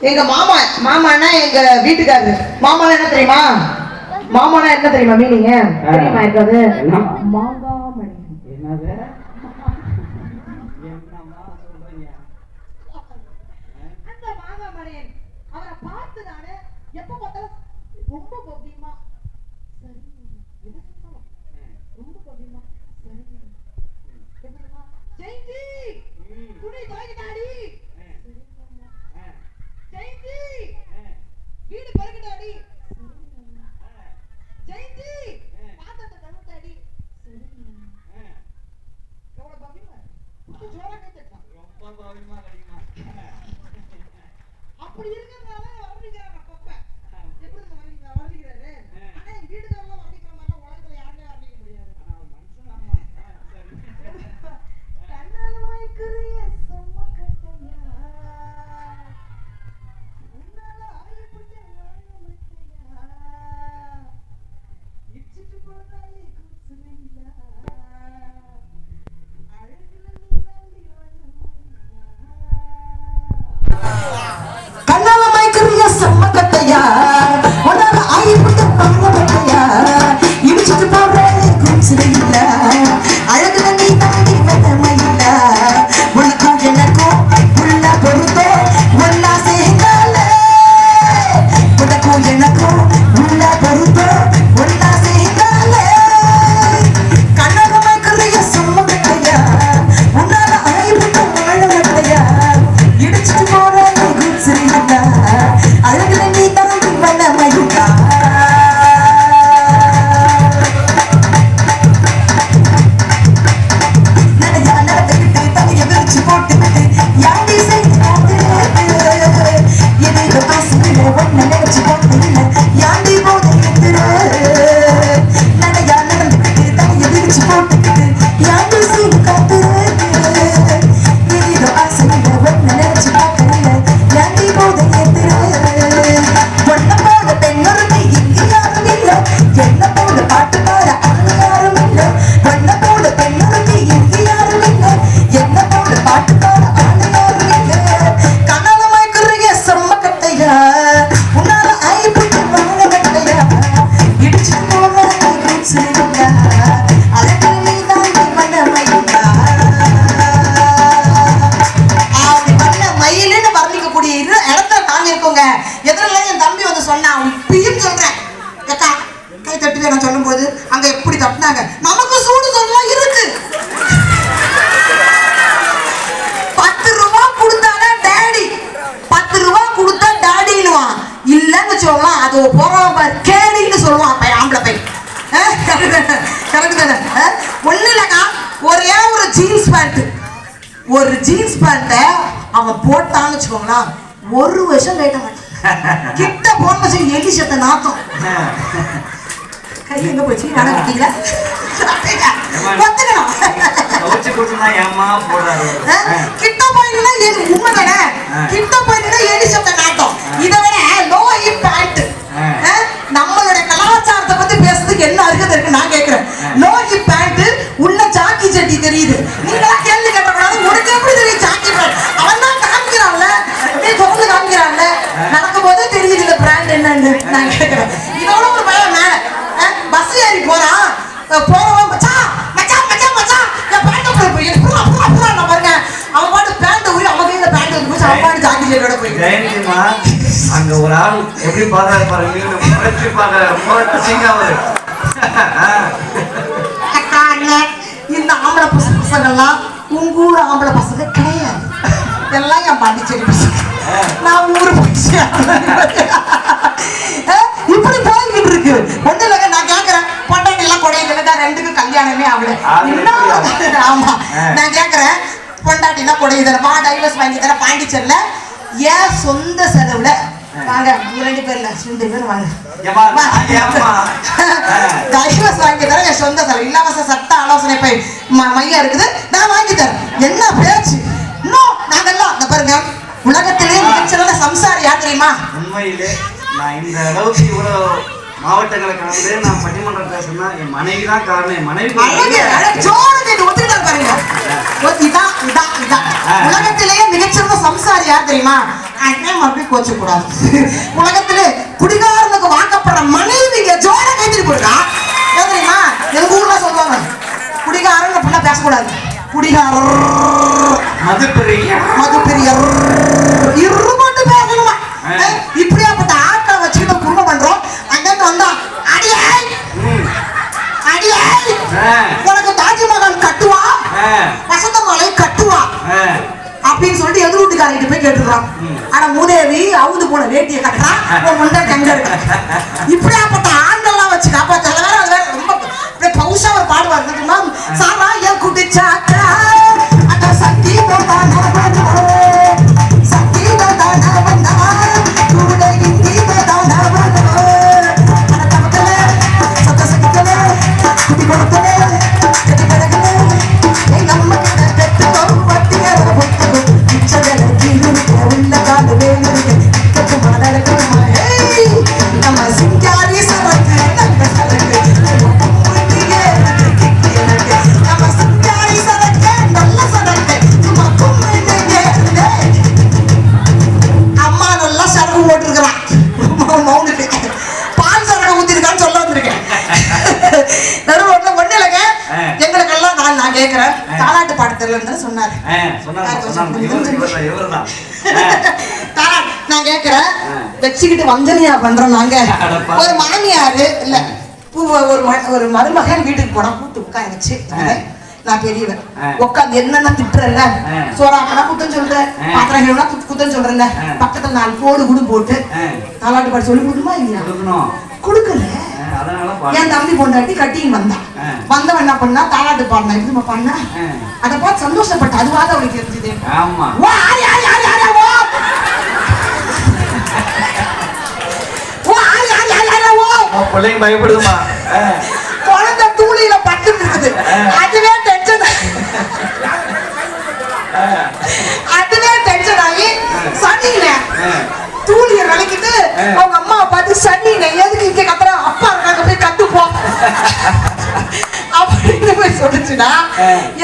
எங்க மாமா மாமானா எங்க வீட்டுக்காரரு. மாமானா என்ன தெரியுமா? மாமானா என்ன தெரியுமா மீனிங்க தெரியுமா இருக்காது என்னம்மா? மாங்காமணி. என்னது? 呀。சொல்லலாம் அது போறவன் பாரு. கேடின்னு சொல்லுவான் அப்ப ஆம்பளை பை கரெக்ட் தானே ஒன்றும் இல்லைக்கா. ஒரே ஒரு ஜீன்ஸ் பேண்ட் ஒரு ஜீன்ஸ் பேண்ட்டை அவன் போட்டான்னு வச்சுக்கோங்களேன். ஒரு வருஷம் கேட்ட. கிட்ட போன வருஷம் எலி சத்த நாத்தம். கை எங்க போச்சு நடக்கிட்டீங்களா ஒத்துக்கணும் கவுச்சு கொடுத்துனா ஏமா போடுறாரு ஆ. கிட்ட போயினா எலி உண்மை தானே ஆ. கிட்ட போயினா எலி செத்த நாத்தம் இதை விட லோ ஆ. நம்மளுடைய கலாச்சாரத்தை பத்தி பேசுறதுக்கு என்ன அருகதை இருக்கு நான் கேக்குறேன் ஆ. லோ பேண்ட் உள்ள ஜாக்கி சட்டி தெரியுது நீங்களா அங்க ஒரு ஆள் எப்படி பாக்குறாரு பாருங்க முறைச்சு பாக்குறாரு அக்கா அண்ணன் இந்த ஆம்பளை பசங்க பசங்கள்லாம் உங்க ஊர் ஆம்பளை பசங்க கிடையாது. எல்லாம் என் பாண்டிச்சேரி பசங்க. நான் ஊரு இப்படி போய்கிட்டு இருக்கு. ஒண்ணு இல்லைங்க நான் கேக்குறேன். பொண்டாட்டி எல்லாம் கொடையில ரெண்டுக்கும் கல்யாணமே ஆகல. ஆமா. நான் கேக்குறேன். பொண்டாட்டி எல்லாம் கொடையுதல வா டைவர்ஸ் வாங்கி தர பாண்டிச்சேரியில ஏன் சொந்த செலவுல வாங்க உங்க ரெண்டு பேர்ல ரெண்டு பேரும் வாங்க. வாங்கி தரேன் என் சொந்த செலவு. இலவச சட்ட ஆலோசனை போய் மையம் இருக்குது. நான் வாங்கி தரேன். என்ன பேச்சு? இன்னும் நாங்கெல்லாம் இந்த பாருங்க உலகத்திலே மிகச்சிறந்த சம்சாரி யார் தெரியுமா? உண்மையிலே நான் இந்த அளவுக்கு இவ்வளவு மாவட்டங்களை கடந்து நான் பட்டிமன்றம் பேசுனா என் மனைவி தான் காரணம். என் மனைவி பாருங்க. இதான் இதான் இதான். உலகத்திலேயே மிகச்சிறந்த சம்சாரி யார் தெரியுமா? மறுபடியும் கோச்ச கூடாது உலகத்திலே குடிகாரனுக்கு வாக்கப்படுற மனைவிங்க ஜோட கைத்திரி ஏன் தெரியுமா? எங்க ஊர்ல சொல்லுவாங்க. குடிகாரன் அப்படிலாம் பேசக்கூடாது. குடிகாரர். மதுப்பிரியா. மதுப்பிரியர். இரு மட்டும் பேசணுமா? இப்படியாப்பட்ட ஆட்களை வச்சுக்கிட்டு குடும்பம் பண்றோம். அங்கிருந்து வந்தா அடியே! அடியே! ஆ. உனக்கு தாஜ்மஹால் கட்டுவா. வசந்த மலை கட்டுவா. அப்படின்னு சொல்லிட்டு எதிர் வீட்டுக்காரங்கிட்ட போய் கேட்டுருக்கான் ஆனா மூதேவி அவுது போன வேட்டியை கட்டுறான். முண்டை கங்க இருக்கு? இப்படியாப்பட்ட ஆண்கள்லாம் வச்சு காப்பாற்ற வச்சுக்கிட்டு வஞ்சனையா பண்றோம் நாங்க. ஒரு மாமியாரு இல்ல ஒரு ஒரு மருமகன் வீட்டுக்கு போனா கூட்டு ஆ. நான் பெரியவன். உட்காந்து என்னென்ன திட்டுறல. சோறாக்கனா குத்தம் சொல்றேன். பாத்திரம் கழுவினா குத்- குத்தம் சொல்றேன்ல ஆ. பக்கத்துல நாலு கோடு குடு போட்டு ஆ. தாலாட்டு பாட்டு சொல்லி கொடுக்குமா இல்லையா. கொடுக்கல என். தம்பி பொண்டாட்டி கட்டிங் வந்தான். வந்தவன் என்ன பண்ணா தாலாட்டு பாடினா எப்படி பண்ணா. அதை பார்த்து சந்தோஷப்பட்ட அதுவாக அவளுக்கு தெரிஞ்சது உன் பிள்ளைங்க பயப்படுதுமா. குழந்தை தூளியில பட்டு இருக்குது. அதுவே டென்ஷன் அதுவே டென்ஷன் ஆகி சனியில. தூளிய விளக்கிட்டு. அவங்க அம்மாவை பார்த்து சனியில எதுக்கு இங்க கத்துற? அப்பா இருக்காங்க போய் கத்துப்போ அப்படின்னு போய் சொல்லுச்சுன்னா.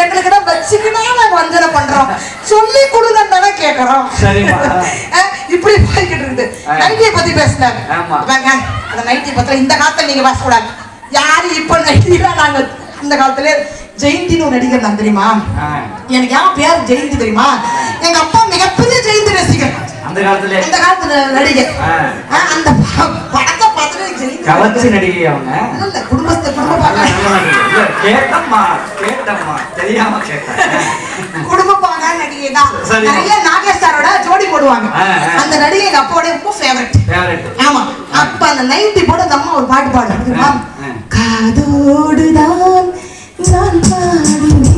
எங்களுக்கு தான் வச்சுக்கினா நாங்க வஞ்சனை பண்றோம். சொல்லி கொடுங்கன்னு கேட்கறோம் இப்படி போய்கிட்டு இருக்குது. நைட்டியை பத்தி பேசினாங்க அந்த நைட்டி பத்திரம் இந்த காலத்துல நீங்க பேசக்கூடாது யாரு இப்ப நைட்டிலாம் நாங்க இந்த காலத்துல? ஜெயந்தின்னு ஒரு நடிகர் நான் தெரியுமா. எனக்கு ஏன் பேர் ஜெயந்தி தெரியுமா? எங்க அப்பா மிகப்பெரிய ஜெயந்தி ரசிகர். அந்த காலத்துல? அந்த காலத்துல நடிகர். அந்த படத்தை பார்த்துட்டு ஜெயந்தி கவர்ச்சி நடிகை அவங்க? இல்ல, குடும்பத்தை குடும்ப கேட்டம்மா கேட்டம்மா. தெரியாம கேட்டேன். குடும்ப பாக நடிகை தான். நிறைய நாகேஷ் சாரோட ஜோடி போடுவாங்க. அந்த நடிகை எங்க அப்பாவோட ரொம்ப ஃபேவரட் ஆமா. அப்ப அந்த நைன்டி போட அந்த அம்மா ஒரு பாட்டு பாடுறாங்க. காதோடுதான் நான் பாடுவேன்.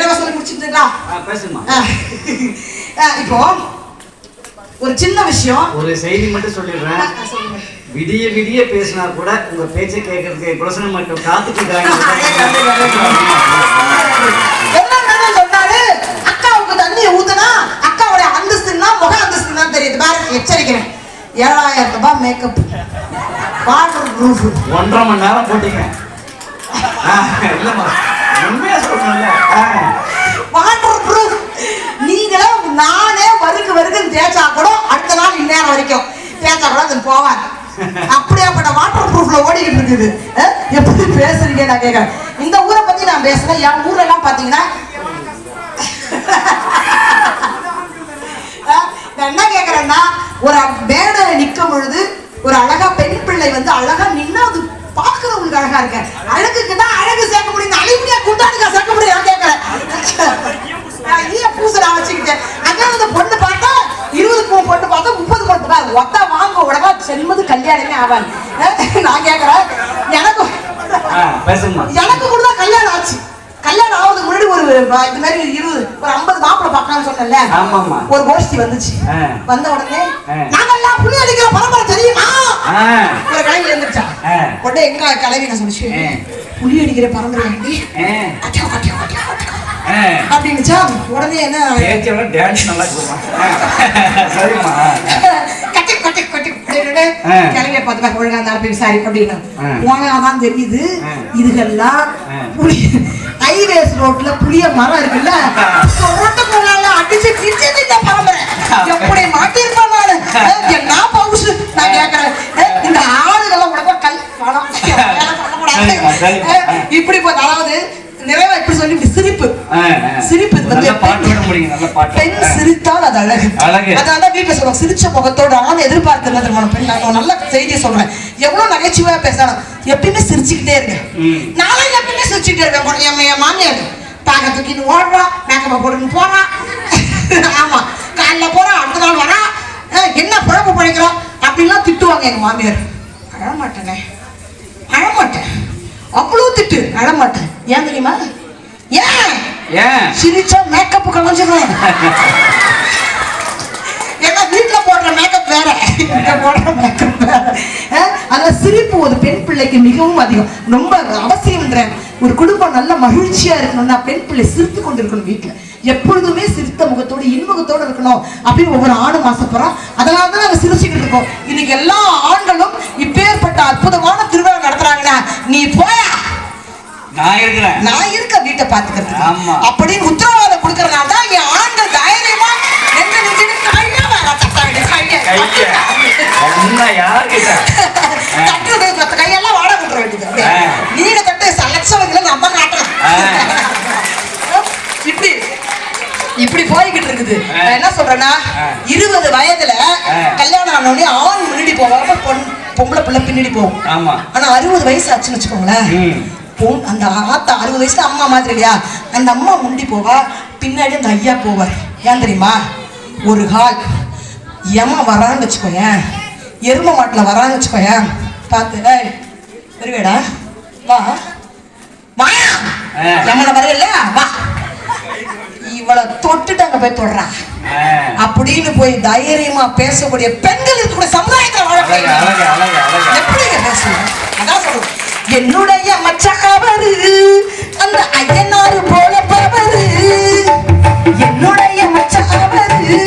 நிறைவா சொல்லி முடிச்சுட்டுங்களா பேசுமா இப்போ ஒரு சின்ன விஷயம். ஒரு செய்தி மட்டும் சொல்லிடுறேன். விடிய விடிய பேசினா கூட உங்க பேச்சை கேட்கறதுக்கு குலசனம் மட்டும் நடந்தது சொன்னாரு? அக்காவுக்கு தண்ணி ஊத்துனா அக்காவுடைய அந்தஸ்துன்னா முக அந்தஸ்து தான் தெரியுது. பாருங்க எச்சரிக்கிறேன். ஏழாயிரம் ரூபாய் மேக்கப் வாட்டர் ப்ரூஃப் ஒன்றரை மணி நேரம் போட்டீங்க இல்லம்மா. வாட்டர் ப்ரூஃப் நீங்களே நானே வருக்கு வருகன்னு தேய்ச்சா கூட அடுத்த நாள் இந்நேரம் வரைக்கும் தேய்ச்சா கூட அது போவாங்க அப்படியாப்பட்ட வாட்டர் ப்ரூஃப்ல ஓடிக்கிட்டு இருக்குது. எப்படி பேசுறீங்க நான் கேட்கறேன் இந்த ஊரை பத்தி நான் பேசுறேன். என் ஊர்ல எல்லாம் பாத்தீங்கன்னா அஹ், நான் என்ன கேக்குறேன்னா ஒரு மேடையில நிக்கும் பொழுது ஒரு அழகா பெண் பிள்ளை வந்து அழகா நின்னா அது பாக்குறவங்களுக்கு அழகா இருக்க அழகுக்கு தான் அழகு சேர்க்க குண்டானுக்கா சேர்க்க முடியும்? நான் பூசை நான் வச்சுக்கிட்டேன். அதான் அந்த பொண்ணு பார்த்தா இருபது பூ பொண்ணு பார்த்தா முப்பது பொண்ணு பார்த்தா ஒத்த வாங்க உடனே செல்வது கல்யாணமே அஹ், நான் கேக்குறேன் எனக்கு எனக்கு கூட தான் கல்யாணம் ஆச்சு. கல்யாணம் ஆகுதுக்கு முன்னாடி ஒரு இது மாதிரி இருபது ஒரு ஐம்பது மாப்பிள்ளை பார்க்கலாம்னு சொன்னேன்ல. ஒரு கோஷ்டி வந்துச்சு. வந்த உடனே. நாங்கெல்லாம் புளி அடிக்கிற பரம்பரை தெரியுமா? ஒரு கலைஞர் இருந்துச்சா ஆ. உடனே எங்க கலைவி நான் சொல்லிச்சு. புளி அடிக்கிற அச்சா. ஆ. அப்படின்னுச்சா உடனே என்ன டான்ஸ் நல்லா சரிம்மா. கலைஞர் பார்த்து பாரு, ஒழுங்கா இருந்தாலும் போய் விசாரி அப்படின்னு. ஆ. போனாதான் தெரியுது. இதுகெல்லாம். புளி ஹைவேஸ் ரோட்ல புளிய மரம் இருக்குல்ல? ரோட்டு போனால அடிச்சு திச்சது இந்த பரம்பரை. எப்படி மாட்டிருப்பான் நானு என்ன அஹ், இந்த ஆளுகெல்லாம் உடம்பு கல் பணம். இப்படி அதாவது நிறைவா இப்படி சொல்லி சிரிப்பு. சிரிப்பு வந்து பாட்டோட முடியுங்க நல்ல பாட்டு. பெண். சிரித்தால் அது அழகு. அழகு. அதனால வீட்டுல சொல்லுவாங்க சிரிச்ச முகத்தோட ஆண் எதிர்பார்த்து திருமணம் பெண் நான் நல்ல செய்தியை சொல்றேன். எவ்வளவு நகைச்சுவையா பேசலாம் எப்பயுமே சிரிச்சுக்கிட்டே இருங்க. ம். நானும் எப்பயுமே சிரிச்சுக்கிட்டே இருக்கேன் என் மாமியார் பேக்க தூக்கின்னு ஓடுறான் மேக்கப் போட்டுன்னு போறான் ஆமா காலைல போறான் அடுத்த நாள் அஹ், என்ன பிழப்பு பழைக்கிறோம் அப்படின்லாம் திட்டுவாங்க எங்க மாமியார். அழமாட்டேனே அழமாட்டேன் அவ்வளோ திட்டு. அழமாட்டேன் ஏன் தெரியுமா? ஏன்? ஏன்? சிரிச்சா மேக்கப் கலைஞ்சிடும் ஏன்னா வீட்ல போடுற மேக்கப் வேற. இங்க போடுற மேக்கப் வேற. அந்த சிரிப்பு ஒரு பெண் பிள்ளைக்கு மிகவும் அதிகம். ரொம்ப அவசியம்ன்றேன். ஒரு குடும்பம் நல்ல மகிழ்ச்சியா இருக்கணும்னா பெண் பிள்ளை சிரித்து கொண்டு இருக்கணும் வீட்டுல எப்பொழுதுமே சிரித்த முகத்தோடு இன்முகத்தோடு இருக்கணும். அப்படின்னு ஒவ்வொரு ஆணும் ஆசைப்படுறோம் அதனால தான் நாங்க சிரிச்சுக்கிட்டு இருக்கோம். இன்னைக்கு எல்லா ஆண்களும் இப்பேற்பட்ட அற்புதமான திருவிழா நடத்துறாங்கன்னா நீ போயா? நான் இருக்கிறேன். நான் இருக்க வீட்டை பாத்துக்கிறது ஆமா. அப்படின்னு உத்தரவாதம் கொடுக்கறனால தான் இங்க ஆண்கள் தைரியமா எங்க நின்று கையா வேற தட்டாங்க கைய கைய என்ன யார்கிட்ட தட்டுறது மத்த கையெல்லாம் வாட விட்டுற வேண்டியது அப்படியே. ஆ. நீங்க தட்டு சலட்சவங்களை நம்ம காட்டலாம் ஆ. இப்படி இப்படி போய்கிட்டு இருக்குது ஆ. நான் என்ன சொல்றேன்னா. இருபது வயதுல. கல்யாணம் ஆன உடனே ஆண் முன்னாடி போகாம பொன் பொம்பளை பிள்ளை பின்னாடி போகும். ஆமா. ஆனா அறுபது வயசு ஆச்சுன்னு வச்சுக்கோங்களேன் அந்த ஆத்தா அறுபது வயசுல அம்மா மாதிரி இல்லையா? அந்த அம்மா முண்டி போவா பின்னாடி அந்த ஐயா போவார். ஏன் தெரியுமா? ஒரு கால் யம வரான்னு வச்சுக்கோயேன். எரும மாட்டுல வரான்னு வச்சுக்கோயேன். பார்த்து வருவேடா. வா. வாயா ஆ. யமனை வரையில. வா. இவளை தொட்டுட்டு அங்க போய் தொடுறா. அப்படின்னு போய் தைரியமா பேசக்கூடிய பெண்கள் இருக்கக்கூடிய சமுதாயத்துல வாழ அழகு அழகு அழகு அழகு எப்படிங்க பேசுவீங்க? அதான் சொல்றேன். என்னுடைய மச்சகவரு அந்த ஐயனாரு போல பவரு என்னுடைய மச்சகவரு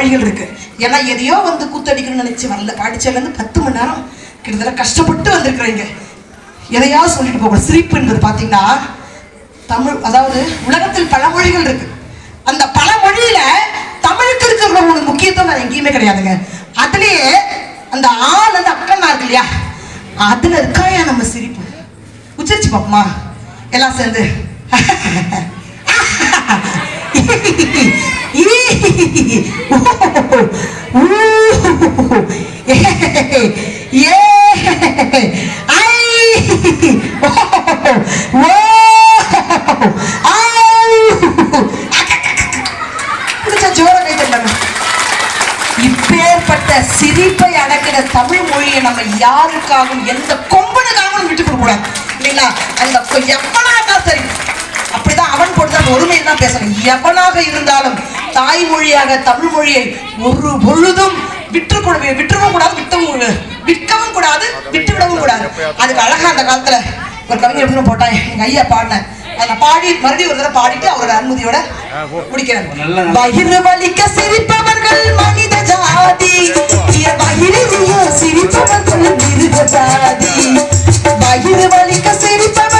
வழிகள் மொழிகள் இருக்கு. ஏன்னா எதையோ வந்து கூத்தடிக்கணும்னு நினைச்சு வரல. பாடிச்சேர்லேருந்து பத்து மணி நேரம் கிட்டத்தட்ட கஷ்டப்பட்டு வந்திருக்கிறீங்க. எதையாவது சொல்லிட்டு போகணும் சிரிப்பு என்பது பார்த்தீங்கன்னா தமிழ் அதாவது உலகத்தில் பல மொழிகள் இருக்கு. அந்த பல மொழியில தமிழுக்கு இருக்கிற ஒரு முக்கியத்துவம் வேற எங்கேயுமே கிடையாதுங்க. அதுலயே அந்த ஆள் அந்த அக்கன்னா இருக்கு இல்லையா? அதுல இருக்காயா நம்ம சிரிப்பு? உச்சரிச்சு பாப்போமா எல்லாம் சேர்ந்து. ஏ இப்பேற்பட்ட சிரிப்பை அடக்கிற தமிழ் மொழியை நம்ம யாருக்காகவும் எந்த கொம்பனுக்காகவும் விட்டு கொடுக்கூடாது இல்லைங்களா? அந்த எவனாக சரி. அப்படிதான் அவன் போட்டு தான் ஒருமையில் தான் பேசணும். எவனாக இருந்தாலும் தாய்மொழியாக தமிழ் மொழியை ஒரு பொழுதும் விற்று கொடு விட்டுறவும் கூடாது விட்டவும் விற்கவும் கூடாது விட்டுவிடவும் கூடாது. அதுக்கு அழகா அந்த காலத்துல ஒரு கவிஞர் எப்படின்னு போட்டான் எங்க ஐயா பாடின அதை பாடி மறுபடியும் ஒரு தடவை பாடிட்டு அவரோட அனுமதியோட முடிக்கிறேன். வயிறு வலிக்க சிரிப்பவர்கள் மனித ஜாதி. வயிறு சிரிப்பவர்கள் மிருக ஜாதி. வயிறு வலிக்க சிரிப்பவர்கள்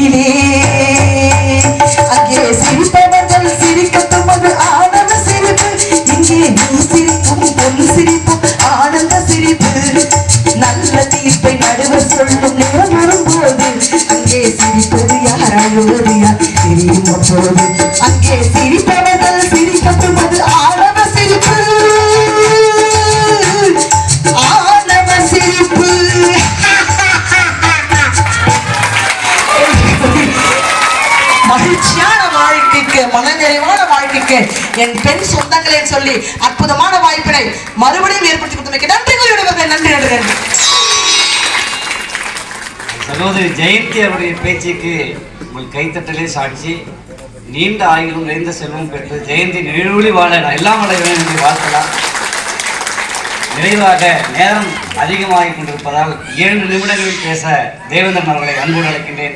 மகிழ்ச்சியான வாழ்க்கைக்கு மனநிறைவான வாழ்க்கைக்கு என் பெண் சொந்தங்களை சொல்லி அற்புதமான வாய்ப்பினை மறுபடியும் ஏற்படுத்தி கொடுத்தமைக்கு நன்றி கூறிவிடுவர்கள் நன்றி நடுகிறேன் சகோதரி ஜெயந்தி அவருடைய பேச்சுக்கு உங்கள் கைத்தட்டலே சாட்சி. நீண்ட ஆயுளும் நிறைந்த செல்வம் பெற்று ஜெயந்தி நிழொளி வாழ எல்லாம் வளர வேண்டும் என்று வாழ்த்தலாம் நிறைவாக நேரம் அதிகமாகிக் கொண்டிருப்பதால் ஏழு நிமிடங்களில் பேச தேவேந்திரன் அவர்களை அன்போடு அழைக்கின்றேன்.